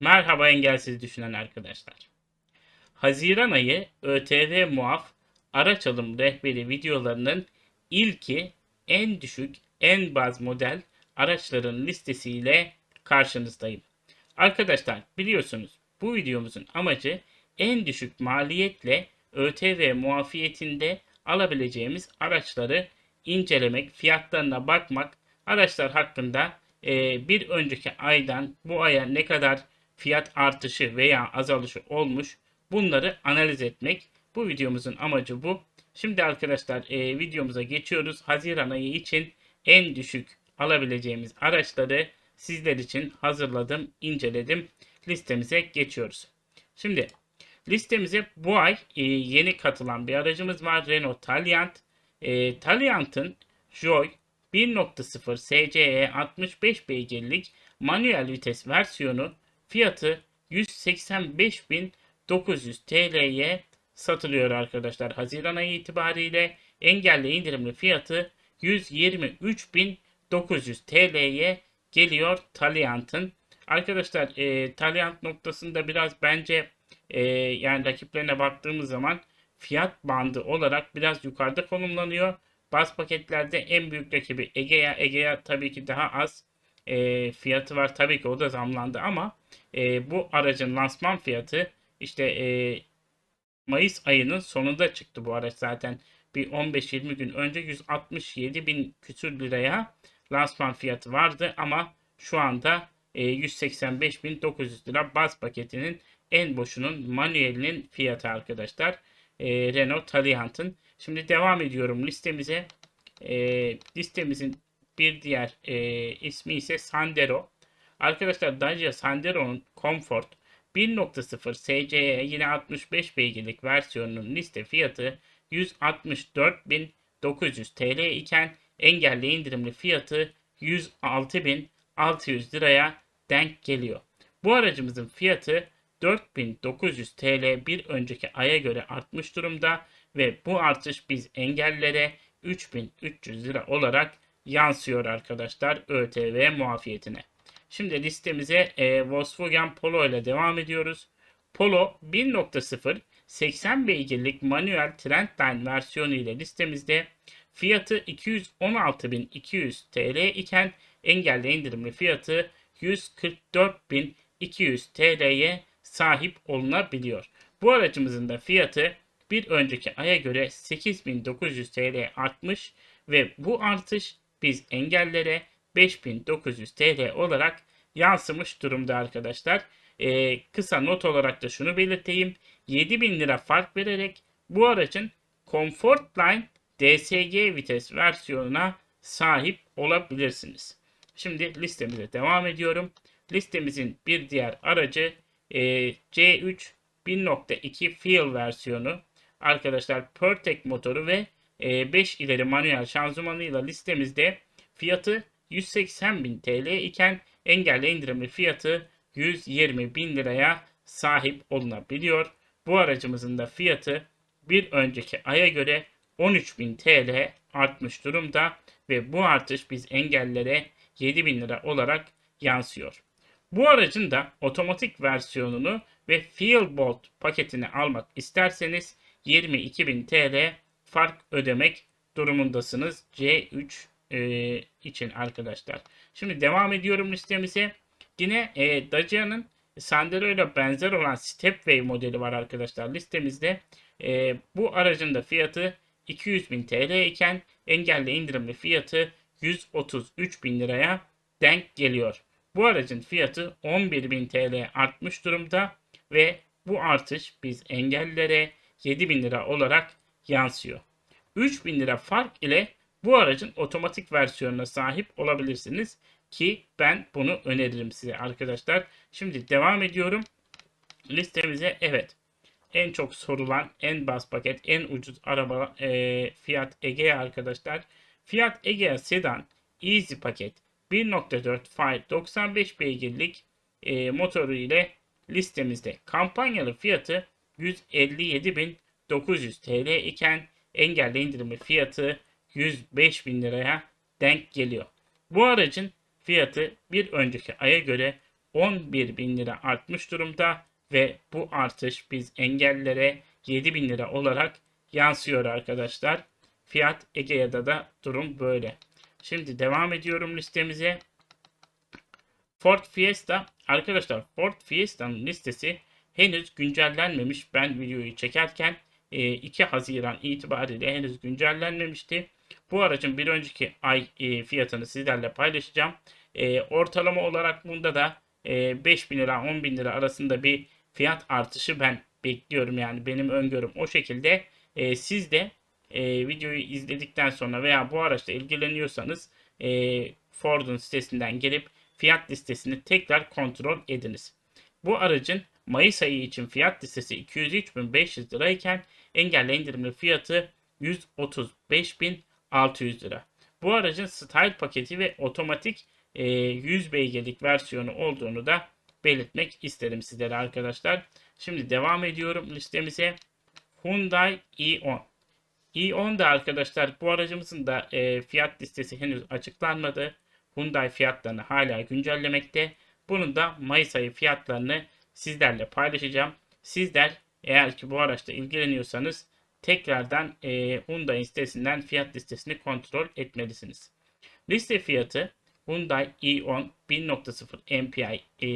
Merhaba engelsiz düşünen arkadaşlar. Haziran ayı ÖTV muaf araç alım rehberi videolarının ilki en düşük en baz model araçların listesiyle karşınızdayım. Arkadaşlar biliyorsunuz bu videomuzun amacı en düşük maliyetle ÖTV muafiyetinde alabileceğimiz araçları incelemek, fiyatlarına bakmak, araçlar hakkında bir önceki aydan bu aya ne kadar fiyat artışı veya azalışı olmuş bunları analiz etmek. Bu videomuzun amacı bu. Şimdi arkadaşlar e, videomuza geçiyoruz. Haziran ayı için en düşük alabileceğimiz araçları sizler için hazırladım, inceledim. Listemize geçiyoruz. Şimdi listemize bu ay e, yeni katılan bir aracımız var. Renault Taliant. E, Taliant'ın Joy 1.0 SCE 65 beygirlik manuel vites versiyonu fiyatı 185.900 TL'ye satılıyor arkadaşlar. Haziran ayı itibariyle engelli indirimli fiyatı 123.900 TL'ye geliyor Taliant'ın. Arkadaşlar e, Taliant noktasında biraz bence e, yani rakiplerine baktığımız zaman fiyat bandı olarak biraz yukarıda konumlanıyor. Baz paketlerde en büyük rakibi Egea. Egea tabii ki daha az e, fiyatı var. Tabii ki o da zamlandı ama e, bu aracın lansman fiyatı işte e, Mayıs ayının sonunda çıktı bu araç zaten. Bir 15-20 gün önce 167 bin küsür liraya lansman fiyatı vardı ama şu anda e, 185.900 lira baz paketinin en boşunun manuelinin fiyatı arkadaşlar. E, Renault Taliant'ın. Şimdi devam ediyorum listemize. E, listemizin bir diğer e, ismi ise Sandero. Arkadaşlar Dacia Sandero'nun Comfort 1.0 SCE yine 65 beygirlik versiyonunun liste fiyatı 164.900 TL iken engelli indirimli fiyatı 106.600 liraya denk geliyor. Bu aracımızın fiyatı 4900 TL bir önceki aya göre artmış durumda ve bu artış biz engellere 3300 lira olarak yansıyor arkadaşlar ÖTV muafiyetine. Şimdi listemize e, Volkswagen Polo ile devam ediyoruz. Polo 1.0 80 beygirlik manuel Trendline versiyonu ile listemizde fiyatı 216.200 TL iken engelli indirimli fiyatı 144.200 TL'ye sahip olunabiliyor. Bu aracımızın da fiyatı bir önceki aya göre 8900 TL artmış ve bu artış biz engellere 5900 TL olarak yansımış durumda arkadaşlar. Ee, kısa not olarak da şunu belirteyim. 7000 lira fark vererek bu aracın Comfortline DSG vites versiyonuna sahip olabilirsiniz. Şimdi listemize devam ediyorum. Listemizin bir diğer aracı e, C3 1.2 Fuel versiyonu. Arkadaşlar Pertec motoru ve 5 ileri manuel şanzımanıyla listemizde fiyatı 180.000 TL iken engelli indirimli fiyatı 120.000 liraya sahip olunabiliyor. Bu aracımızın da fiyatı bir önceki aya göre 13.000 TL artmış durumda ve bu artış biz engellere 7.000 lira olarak yansıyor. Bu aracın da otomatik versiyonunu ve Feelbolt paketini almak isterseniz 22.000 TL fark ödemek durumundasınız C3 e, için arkadaşlar. Şimdi devam ediyorum listemize. Yine e, Dacia'nın Sandero ile benzer olan Stepway modeli var arkadaşlar listemizde. E, bu aracın da fiyatı 200.000 TL iken engelli indirimli fiyatı 133.000 liraya denk geliyor. Bu aracın fiyatı 11.000 TL artmış durumda ve bu artış biz engellilere 7.000 lira olarak yansıyor. 3000 lira fark ile bu aracın otomatik versiyonuna sahip olabilirsiniz ki ben bunu öneririm size arkadaşlar. Şimdi devam ediyorum. Listemize evet en çok sorulan en bas paket en ucuz araba e, Fiat Egea arkadaşlar. Fiat Egea Sedan Easy paket 1.4 Fire 95 beygirlik e, motoru ile listemizde. Kampanyalı fiyatı 157.900 TL iken engelli indirimi fiyatı 105 bin liraya denk geliyor. Bu aracın fiyatı bir önceki aya göre 11 bin lira artmış durumda ve bu artış biz engellere 7 bin lira olarak yansıyor arkadaşlar. Fiyat Egea'da da durum böyle. Şimdi devam ediyorum listemize. Ford Fiesta arkadaşlar Ford Fiesta'nın listesi henüz güncellenmemiş. Ben videoyu çekerken 2 Haziran itibariyle henüz güncellenmemişti. Bu aracın bir önceki ay e, fiyatını sizlerle paylaşacağım. E, ortalama olarak bunda da 5 bin lira 10 bin lira arasında bir fiyat artışı ben bekliyorum. Yani benim öngörüm o şekilde. E, siz de videoyu izledikten sonra veya bu araçla ilgileniyorsanız Ford'un sitesinden gelip fiyat listesini tekrar kontrol ediniz. Bu aracın Mayıs ayı için fiyat listesi 203.500 lirayken engelle indirimli fiyatı 135.600 lira. Bu aracın style paketi ve otomatik 100 beygirlik versiyonu olduğunu da belirtmek isterim sizlere arkadaşlar. Şimdi devam ediyorum listemize. Hyundai i10. i10 da arkadaşlar bu aracımızın da e, fiyat listesi henüz açıklanmadı. Hyundai fiyatlarını hala güncellemekte. Bunun da Mayıs ayı fiyatlarını sizlerle paylaşacağım. Sizler eğer ki bu araçla ilgileniyorsanız tekrardan e, Hyundai sitesinden fiyat listesini kontrol etmelisiniz. Liste fiyatı Hyundai i10 1.0 MPI e,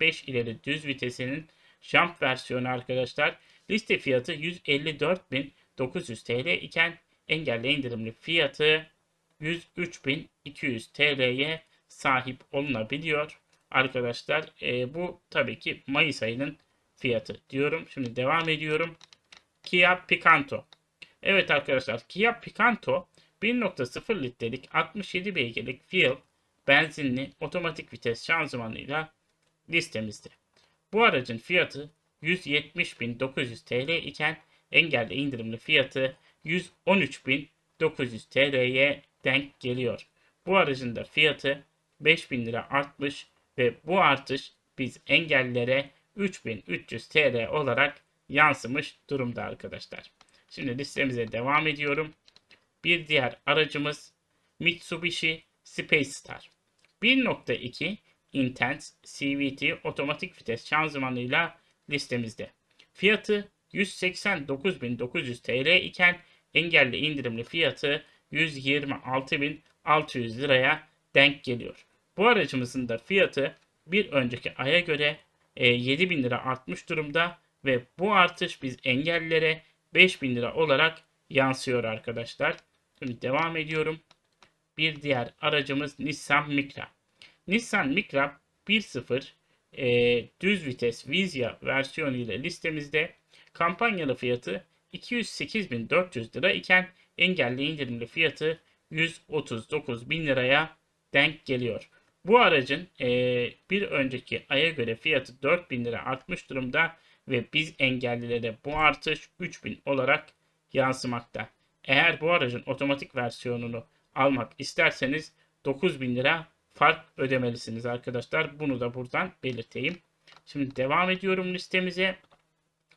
5 ileri düz vitesinin jump versiyonu arkadaşlar. Liste fiyatı 154.900 TL iken engelli indirimli fiyatı 103.200 TL'ye sahip olunabiliyor. Arkadaşlar e, bu tabii ki Mayıs ayının fiyatı diyorum. Şimdi devam ediyorum. Kia Picanto. Evet arkadaşlar Kia Picanto 1.0 litrelik 67 beygirlik Fiat benzinli otomatik vites şanzımanıyla listemizde. Bu aracın fiyatı 170.900 TL iken engelli indirimli fiyatı 113.900 TL'ye denk geliyor. Bu aracın da fiyatı 5000 lira artmış ve bu artış biz engellilere 3300 TL olarak yansımış durumda arkadaşlar. Şimdi listemize devam ediyorum. Bir diğer aracımız Mitsubishi Space Star. 1.2 Intense CVT otomatik vites şanzımanıyla listemizde. Fiyatı 189.900 TL iken engelli indirimli fiyatı 126.600 liraya denk geliyor. Bu aracımızın da fiyatı bir önceki aya göre e, 7 bin lira artmış durumda ve bu artış biz engellilere 5 bin lira olarak yansıyor arkadaşlar. Şimdi devam ediyorum. Bir diğer aracımız Nissan Micra. Nissan Micra 1.0 e, düz vites Vizya versiyonu ile listemizde kampanyalı fiyatı 208.400 lira iken engelli indirimli fiyatı 139 bin liraya denk geliyor. Bu aracın e, bir önceki aya göre fiyatı 4000 lira artmış durumda ve biz engellilere bu artış 3000 olarak yansımakta. Eğer bu aracın otomatik versiyonunu almak isterseniz 9000 lira fark ödemelisiniz arkadaşlar. Bunu da buradan belirteyim. Şimdi devam ediyorum listemize.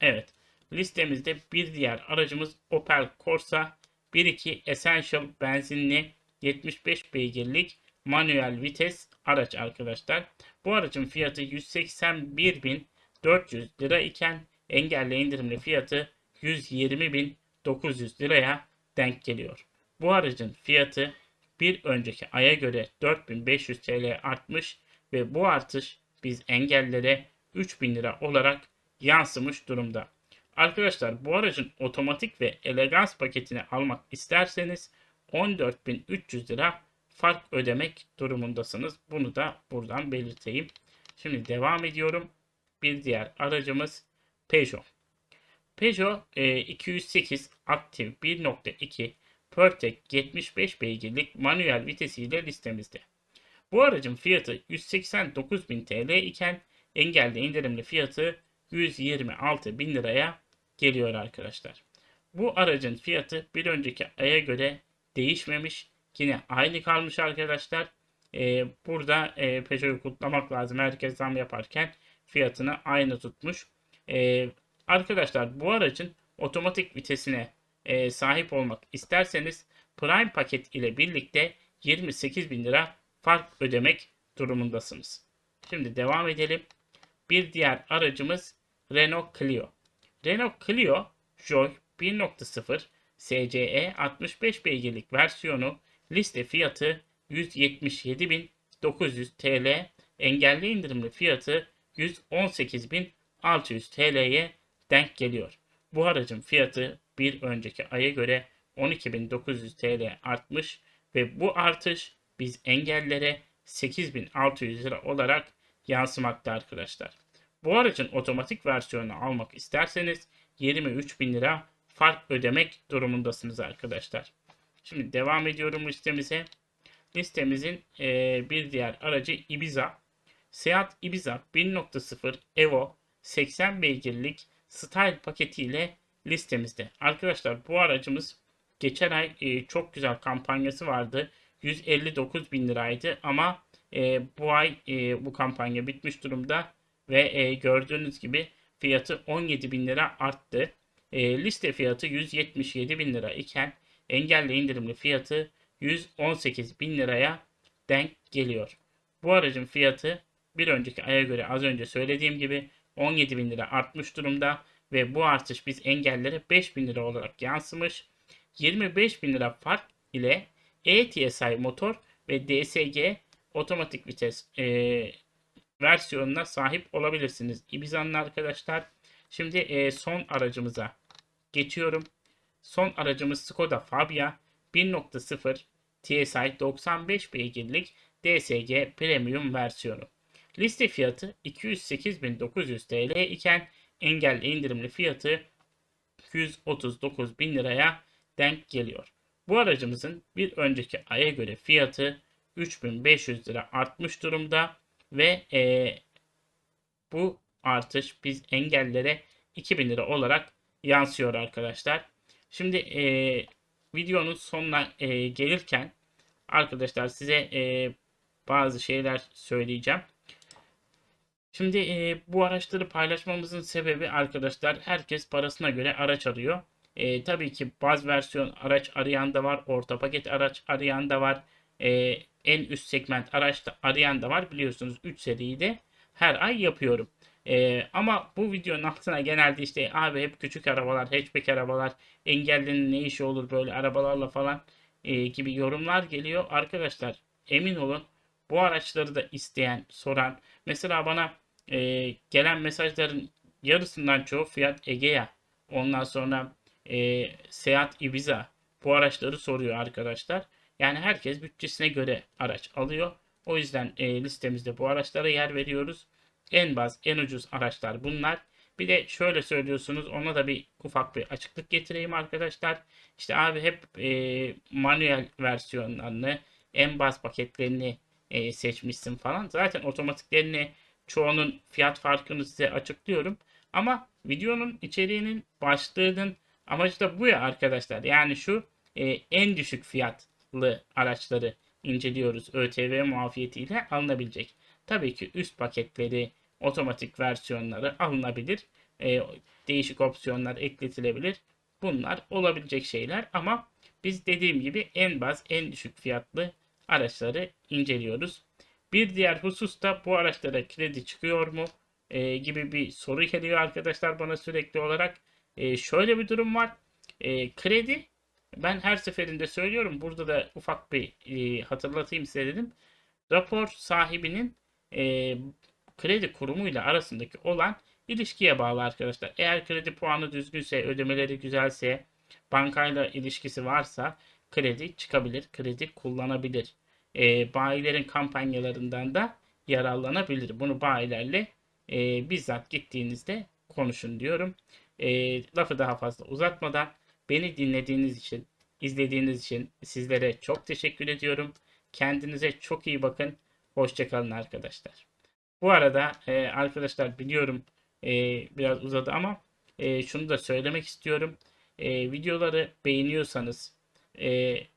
Evet. Listemizde bir diğer aracımız Opel Corsa 1.2 Essential benzinli 75 beygirlik manuel vites araç arkadaşlar. Bu aracın fiyatı 181.400 lira iken engelli indirimli fiyatı 120.900 liraya denk geliyor. Bu aracın fiyatı bir önceki aya göre 4500 TL artmış ve bu artış biz engellere 3000 lira olarak yansımış durumda. Arkadaşlar bu aracın otomatik ve elegans paketini almak isterseniz 14.300 lira fark ödemek durumundasınız. Bunu da buradan belirteyim. Şimdi devam ediyorum. Bir diğer aracımız Peugeot. Peugeot e, 208 aktif 1.2 Pertec 75 beygirlik manuel vitesiyle listemizde. Bu aracın fiyatı 189.000 TL iken engelde indirimli fiyatı 126.000 liraya geliyor arkadaşlar. Bu aracın fiyatı bir önceki aya göre değişmemiş. Yine aynı kalmış arkadaşlar. Ee, burada e, Peugeot'u kutlamak lazım. Herkes zam yaparken fiyatını aynı tutmuş. Ee, arkadaşlar bu aracın otomatik vitesine e, sahip olmak isterseniz Prime paket ile birlikte 28 bin lira fark ödemek durumundasınız. Şimdi devam edelim. Bir diğer aracımız Renault Clio. Renault Clio Joy 1.0 SCE 65 beygirlik versiyonu liste fiyatı 177.900 TL, engelli indirimli fiyatı 118.600 TL'ye denk geliyor. Bu aracın fiyatı bir önceki aya göre 12.900 TL artmış ve bu artış biz engellere 8.600 lira olarak yansımakta arkadaşlar. Bu aracın otomatik versiyonunu almak isterseniz 23.000 lira fark ödemek durumundasınız arkadaşlar. Şimdi devam ediyorum listemize. Listemizin e, bir diğer aracı Ibiza. Seat Ibiza 1.0 Evo 80 beygirlik Style paketiyle listemizde. Arkadaşlar bu aracımız geçen ay e, çok güzel kampanyası vardı. 159 bin liraydı ama e, bu ay e, bu kampanya bitmiş durumda ve e, gördüğünüz gibi fiyatı 17 bin lira arttı. E, liste fiyatı 177 bin lira iken engelli indirimli fiyatı 118 bin liraya denk geliyor. Bu aracın fiyatı bir önceki aya göre az önce söylediğim gibi 17 bin lira artmış durumda ve bu artış biz engellere 5 bin lira olarak yansımış. 25 bin lira fark ile ETSI motor ve DSG otomatik vites e, versiyonuna sahip olabilirsiniz. Ibiza'nın arkadaşlar. Şimdi e, son aracımıza geçiyorum. Son aracımız Skoda Fabia 1.0 TSI 95 beygirlik DSG Premium versiyonu. Liste fiyatı 208.900 TL iken engelli indirimli fiyatı 139.000 liraya denk geliyor. Bu aracımızın bir önceki aya göre fiyatı 3500 lira artmış durumda ve e, bu artış biz engellere 2000 lira olarak yansıyor arkadaşlar. Şimdi e, videonun sonuna e, gelirken arkadaşlar size e, bazı şeyler söyleyeceğim. Şimdi e, bu araçları paylaşmamızın sebebi arkadaşlar herkes parasına göre araç arıyor. E, tabii ki baz versiyon araç arayan da var, orta paket araç arayan da var, e, en üst segment araçta arayan da var. Biliyorsunuz 3 seriyi de her ay yapıyorum. E, ama bu videonun altına genelde işte abi hep küçük arabalar, hatchback arabalar, engellinin ne işi olur böyle arabalarla falan e, gibi yorumlar geliyor. Arkadaşlar emin olun bu araçları da isteyen, soran, mesela bana e, gelen mesajların yarısından çoğu Fiat Egea, ondan sonra e, Seat Ibiza bu araçları soruyor arkadaşlar. Yani herkes bütçesine göre araç alıyor. O yüzden e, listemizde bu araçlara yer veriyoruz. En baz, en ucuz araçlar bunlar. Bir de şöyle söylüyorsunuz ona da bir ufak bir açıklık getireyim arkadaşlar. İşte abi hep e, manuel versiyonlarını, en baz paketlerini e, seçmişsin falan. Zaten otomatiklerini çoğunun fiyat farkını size açıklıyorum. Ama videonun içeriğinin başlığının amacı da bu ya arkadaşlar. Yani şu e, en düşük fiyatlı araçları inceliyoruz. ÖTV muafiyetiyle alınabilecek. Tabii ki üst paketleri, otomatik versiyonları alınabilir. E, değişik opsiyonlar ekletilebilir. Bunlar olabilecek şeyler ama biz dediğim gibi en baz, en düşük fiyatlı araçları inceliyoruz. Bir diğer husus da bu araçlara kredi çıkıyor mu e, gibi bir soru geliyor arkadaşlar bana sürekli olarak. E, şöyle bir durum var. E, kredi ben her seferinde söylüyorum. Burada da ufak bir e, hatırlatayım size dedim. Rapor sahibinin e, kredi kurumuyla arasındaki olan ilişkiye bağlı arkadaşlar. Eğer kredi puanı düzgünse, ödemeleri güzelse, bankayla ilişkisi varsa kredi çıkabilir, kredi kullanabilir. E, bayilerin kampanyalarından da yararlanabilir. Bunu bayilerle e, bizzat gittiğinizde konuşun diyorum. E, lafı daha fazla uzatmadan beni dinlediğiniz için, izlediğiniz için sizlere çok teşekkür ediyorum. Kendinize çok iyi bakın. Hoşçakalın arkadaşlar. Bu arada e, arkadaşlar biliyorum e, biraz uzadı ama e, şunu da söylemek istiyorum. E, videoları beğeniyorsanız e,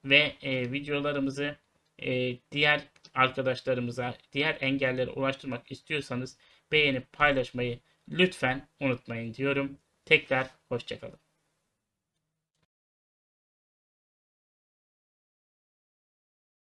ve e, videolarımızı e, diğer arkadaşlarımıza, diğer engellere ulaştırmak istiyorsanız beğenip paylaşmayı lütfen unutmayın diyorum. Tekrar hoşçakalın.